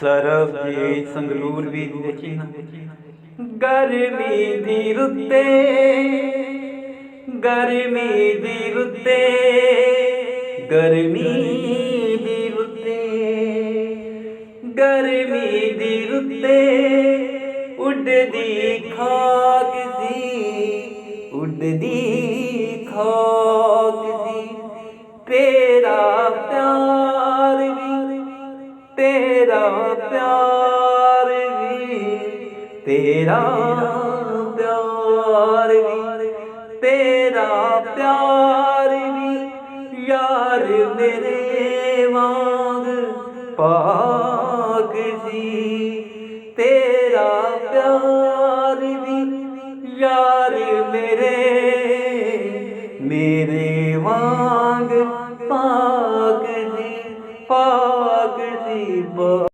ਸਰਬ ਜੀ ਸੰਗਰੂਰ ਵੀ ਦੇਖੀ ਗਰਮੀ ਦੀ ਰੁੱਤੇ, ਗਰਮੀ ਦੀ ਰੁੱਤੇ, ਗਰਮੀ ਦੀ ਰੁੱਤੇ, ਗਰਮੀ ਦੀ ਰੁੱਤੇ, ਉੱਡਦੀ ਖਾਕ ਸੀ ਉੱਡਦੀ ਖਾਕ ਸੀ ਤੇਰਾ ਪਿਆਰ ਤੇਰਾ ਪਿਆਰ ਵੀ, ਤੇਰਾ ਪਿਆਰ ਵੀ, ਤੇਰਾ ਪਿਆਰ ਵੀ, ਯਾਰ ਮੇਰੇ ਵਾਂਗ ਪਾਕ ਜੀ। ਤੇਰਾ ਪਿਆਰ ਵੀ, ਯਾਰ ਮੇਰੇ ਮੇਰੇ ਵਾਂਗ ਪਾਕ ਜੀ। ਪਾ vivo.